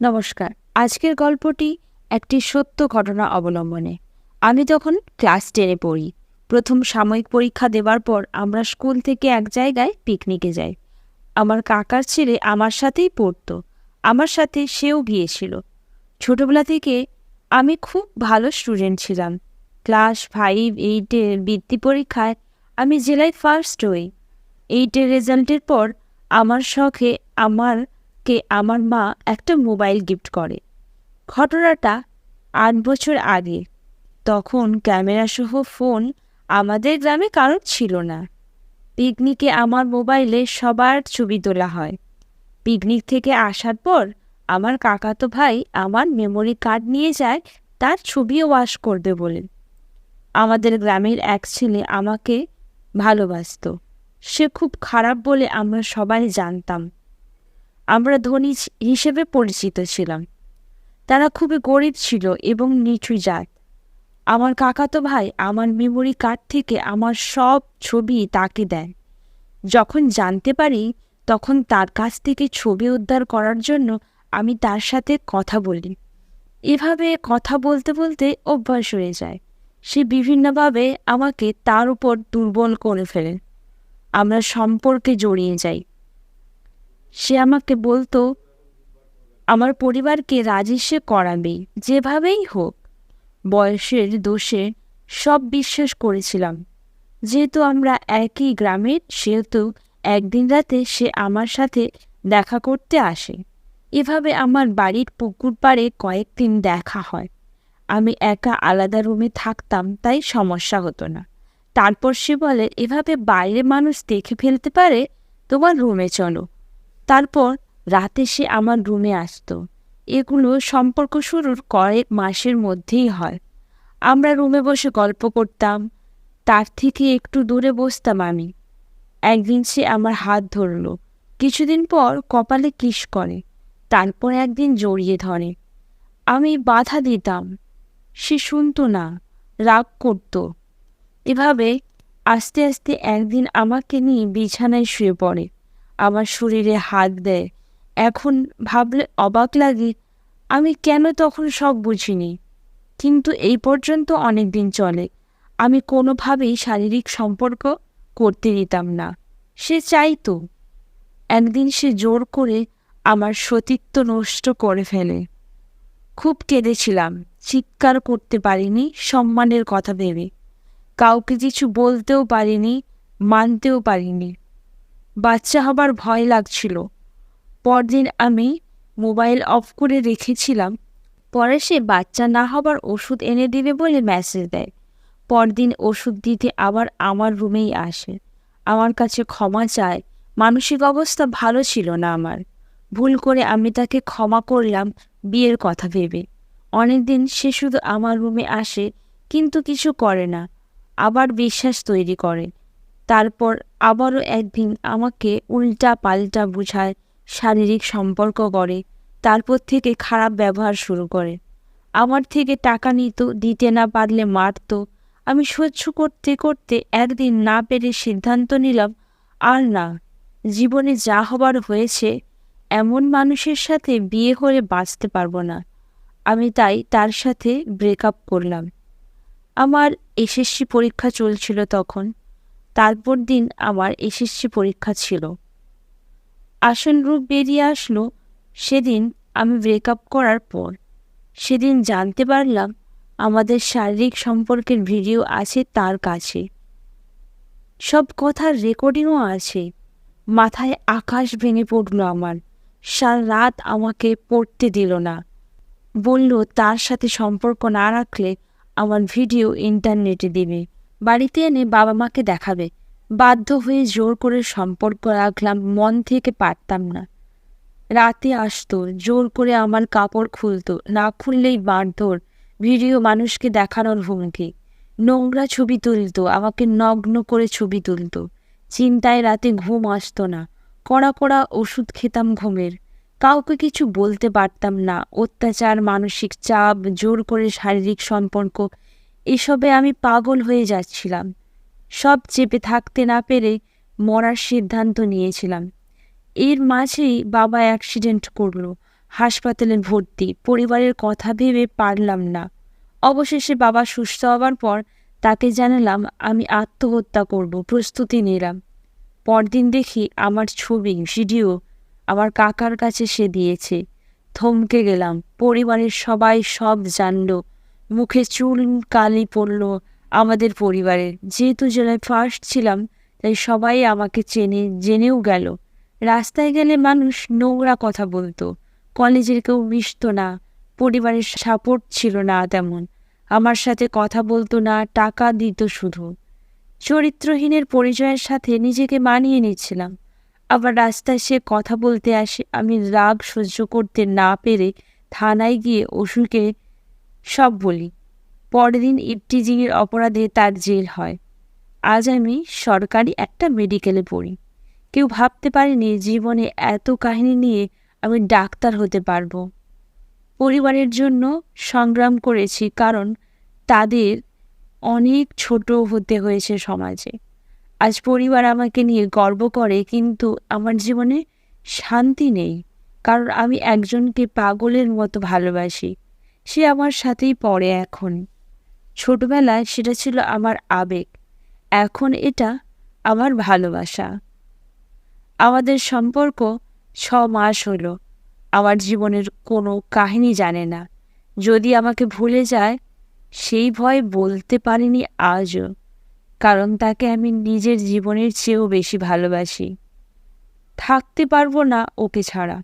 নমস্কার। আজকের গল্পটি একটি সত্য ঘটনা অবলম্বনে। আমি তখন ক্লাস টেনে পড়ি, প্রথম সাময়িক পরীক্ষা দেবার পর আমরা স্কুল থেকে এক জায়গায় পিকনিকে যাই। আমার কাকার ছেলে আমার সাথেই পড়তো। আমার সাথে সেও গিয়েছিল। ছোটবেলা থেকে আমি খুব ভালো স্টুডেন্ট ছিলাম। ক্লাস ফাইভ এইটের বৃত্তি পরীক্ষায় আমি জেলায় ফার্স্ট হই। এইটের রেজাল্টের পর আমার শখে আমারকে আমার মা একটা মোবাইল গিফট করে। ঘটনাটা আট বছর আগে। তখন ক্যামেরাসহ ফোন আমাদের গ্রামে কারোর ছিল না। পিকনিকে আমার মোবাইলে সবার ছবি তোলা হয়। পিকনিক থেকে আসার পর আমার কাকাতো ভাই আমার মেমোরি কার্ড নিয়ে যায়, তার ছবিও ওয়াশ করবে বলে। আমাদের গ্রামের এক ছেলে আমাকে ভালোবাসতো। সে খুব খারাপ বলে আমরা সবাই জানতাম। আমরা ধনী হিসেবে পরিচিত ছিলাম। তারা খুবই গরিব ছিল এবং নিচু জাত। আমার কাকাতো ভাই আমার মেমোরি কার্ড থেকে আমার সব ছবি তাকে দেয় যখন জানতে পারি, তখন তার কাছ থেকে ছবি উদ্ধার করার জন্য আমি তার সাথে কথা বলি। এভাবে কথা বলতে বলতে অভ্যাস হয়ে যায়। সে বিভিন্নভাবে আমাকে তার উপর দুর্বল করে ফেলে। আমরা সম্পর্কে জড়িয়ে যাই। সে আমাকে বলতো, আমার পরিবারকে রাজি সে করাবেই যেভাবেই হোক। বয়সের দোষে সব বিশ্বাস করেছিলাম। যেহেতু আমরা একই গ্রামের সেহেতু একদিন রাতে সে আমার সাথে দেখা করতে আসে। এভাবে আমার বাড়ির পুকুর পাড়ে কয়েকদিন দেখা হয়। আমি একা আলাদা রুমে থাকতাম, তাই সমস্যা হতো না। তারপর সে বলে, এভাবে বাইরে মানুষ দেখে ফেলতে পারে? তোমার রুমে চলো। তারপর রাতে সে আমার রুমে আসতো। এগুলো সম্পর্ক শুরুর কয়েক মাসের মধ্যেই হয়। আমরা রুমে বসে গল্প করতাম। তার থেকে একটু দূরে বসতাম আমি। একদিন সে আমার হাত ধরলো। কিছুদিন পর কপালে কিস করে। তারপর একদিন জড়িয়ে ধরে। আমি বাধা দিতাম। সে শুনতো না, রাগ করতো। এভাবে আস্তে আস্তে একদিন আমাকে নিয়ে বিছানায় শুয়ে পড়ে। আমার শরীরে হাত দেয়। এখন ভাবলে অবাক লাগে, আমি কেন তখন সব বুঝিনি। কিন্তু এই পর্যন্ত অনেক দিন চলে, আমি কোনোভাবেই শারীরিক সম্পর্ক করতে দিতাম না। সে চাইতো, একদিন সে জোর করে আমার সতীত্ব নষ্ট করে ফেলে। খুব কেঁদেছিলাম, চিৎকার করতে পারিনি, সম্মানের কথা ভেবে। কাউকে কিছু বলতেও পারিনি, মানতেও পারিনি। বাচ্চা হবার ভয় লাগছিল। পরদিন আমি মোবাইল অফ করে রেখেছিলাম। পরে সে বাচ্চা না হবার ওষুধ এনে দেবে বলে মেসেজ দেয়। পরদিন ওষুধ দিতে আবার আমার রুমেই আসে। আমার কাছে ক্ষমা চায়। মানসিক অবস্থা ভালো ছিল না আমার। ভুল করে আমি তাকে ক্ষমা করলাম বিয়ের কথা ভেবে। অনেকদিন সে শুধু আমার রুমে আসে, কিন্তু কিছু করে না। আবার বিশ্বাস তৈরি করে। তারপর আবারও একদিন আমাকে উল্টা পাল্টা বুঝায়, শারীরিক সম্পর্ক করে তারপর থেকে খারাপ ব্যবহার শুরু করে। আমার থেকে টাকা নিত, দিতে না পারলে মারতো। আমি সহ্য করতে করতে একদিন না পেরে সিদ্ধান্ত নিলাম, আর না, জীবনে যা হবার হয়েছে, এমন মানুষের সাথে বিয়ে করে বাঁচতে পারব না। আমি তাই তার সাথে ব্রেকআপ করলাম। আমার এসএসসি পরীক্ষা চলছিল তখন। তারপর দিন আমার এসএসসি পরীক্ষা ছিল। আসন রূপ বেরিয়ে আসলো, সেদিন আমি ব্রেকআপ করার পর। সেদিন জানতে পারলাম আমাদের শারীরিক সম্পর্কের ভিডিও আছে তার কাছে। সব কথার রেকর্ডিংও আছে। মাথায় আকাশ ভেঙে পড়ল আমার। সারা রাত আমাকে পড়তে দিল না। বলল তার সাথে সম্পর্ক না রাখলে আমার ভিডিও ইন্টারনেটে দেবে। বাড়িতে এনে বাবা মাকে দেখাবে। বাধ্য হয়ে জোর করে সম্পর্ক রাখলাম, মন থেকে পারতাম না। রাতে আসতো, জোর করে আমার কাপড় খুলতো, না খুললেই মারধর ভিডিও মানুষকে দেখানোর হুমকি। নোংরা ছবি তুলতো, আমাকে নগ্ন করে ছবি তুলতো। চিন্তায় রাতে ঘুম আসতো না, কড়া কড়া ওষুধ খেতাম ঘুমের। কাউকে কিছু বলতে পারতাম না, অত্যাচার, মানসিক চাপ, জোর করে শারীরিক সম্পর্ক এসবে আমি পাগল হয়ে যাচ্ছিলাম। সব চেপে থাকতে না পেরে মরার সিদ্ধান্ত নিয়েছিলাম। এর মাঝেই বাবা অ্যাক্সিডেন্ট করল, হাসপাতালে ভর্তি, পরিবারের কথা ভেবে পারলাম না। অবশেষে বাবা সুস্থ হবার পর তাকে জানালাম, আমি আত্মহত্যা করব, প্রস্তুতি নিলাম। পরদিন দেখি আমার ছবি, ভিডিও আমার কাকার কাছে সে দিয়েছে। থমকে গেলাম, পরিবারের সবাই সব জানলো মুখে চুল, কালি পড়ল আমাদের পরিবারের। যেহেতু জেলায় ফার্স্ট ছিলাম, তাই সবাই আমাকে চেনে, জেনেও গেল। রাস্তায় গেলে মানুষ নোংরা কথা বলতো। কলেজের কেউ মিশতো না, পরিবারের সাপোর্ট ছিল না তেমন। আমার সাথে কথা বলতো না, টাকা দিত শুধু। চরিত্রহীনের পরিচয়ের সাথে নিজেকে মানিয়ে নিচ্ছিলাম। আবার রাস্তায় সে কথা বলতে আসে, আমি রাগ সহ্য করতে না পেরে থানায় গিয়ে অসুরকে সব বলি। পরের দিন ইপটিজিংয়ের অপরাধে তার জেল হয়। আজ আমি সরকারি একটা মেডিকেলে পড়ি। কেউ ভাবতে পারেনি জীবনে এত কাহিনী নিয়ে আমি ডাক্তার হতে পারব। পরিবারের জন্য সংগ্রাম করেছি কারণ তাদের অনেক ছোট হতে হয়েছে সমাজে। আজ পরিবার আমাকে নিয়ে গর্ব করে কিন্তু আমার জীবনে শান্তি নেই। কারণ আমি একজনকে পাগলের মতো ভালোবাসি। সে আমার সাথেই পড়ে এখন। ছোটবেলায় সেটা ছিল আমার আবেগ। এখন এটা আমার ভালোবাসা। আমাদের সম্পর্ক ছ মাস হলো। আমার জীবনের কোনো কাহিনী জানে না। যদি আমাকে ভুলে যায়, সেই ভয় বলতে পারিনি আজও। কারণ তাকে আমি নিজের জীবনের চেয়েও বেশি ভালোবাসি। থাকতে পারব না ওকে ছাড়া।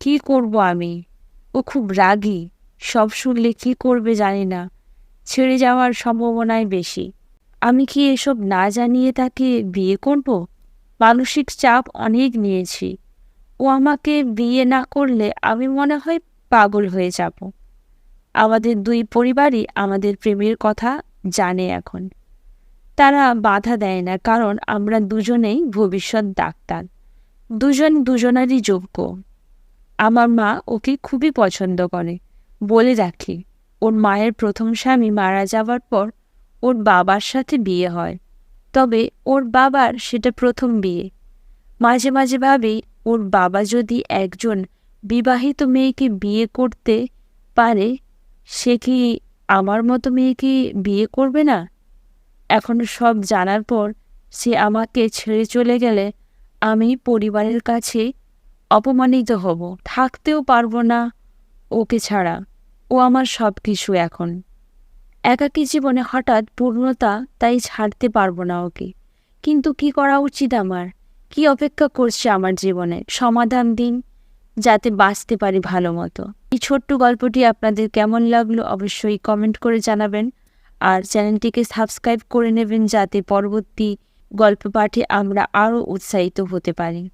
কি করব আমি? ও খুব রাগী। সব শুনলে কি করবে জানি না। ছেড়ে যাওয়ার সম্ভাবনাই বেশি। আমি কি এসব না জানিয়ে তাকে বিয়ে করব? মানসিক চাপ অনেক নিয়েছি। ও আমাকে বিয়ে না করলে আমি মনে হয় পাগল হয়ে যাব। আমাদের দুই পরিবারই আমাদের প্রেমের কথা জানে এখন। তারা বাধা দেয় না, কারণ আমরা দুজনেই ভবিষ্যৎ ডাক্তার। দুজন দুজনারই যোগ্য। আমার মা ওকে খুবই পছন্দ করে। বলে রাখি, ওর মায়ের প্রথম স্বামী মারা যাওয়ার পর ওর বাবার সাথে বিয়ে হয়। তবে ওর বাবার সেটা প্রথম বিয়ে। মাঝে মাঝে ভাবি, ওর বাবা যদি একজন বিবাহিত মেয়েকে বিয়ে করতে পারে, সে কি আমার মতো মেয়েকে বিয়ে করবে না? এখন সব জানার পর সে আমাকে ছেড়ে চলে গেলে আমি পরিবারের কাছে অপমানিত হব, থাকতেও পারব না ওকে ছাড়া। ও আমার সব কিছু এখন। একাকী জীবনে হঠাৎ পূর্ণতা তাই ছাড়তে পারব না ওকে। কিন্তু কি করা উচিত আমার? কি অপেক্ষা করছে আমার জীবনে? সমাধান দিন, যাতে বাঁচতে পারি ভালো মতো এই ছোট্ট গল্পটি আপনাদের কেমন লাগল অবশ্যই কমেন্ট করে জানাবেন। আর চ্যানেলটিকে সাবস্ক্রাইব করে নেবেন যাতে পরবর্তী গল্প পাঠে আমরা আরও উৎসাহিত হতে পারি।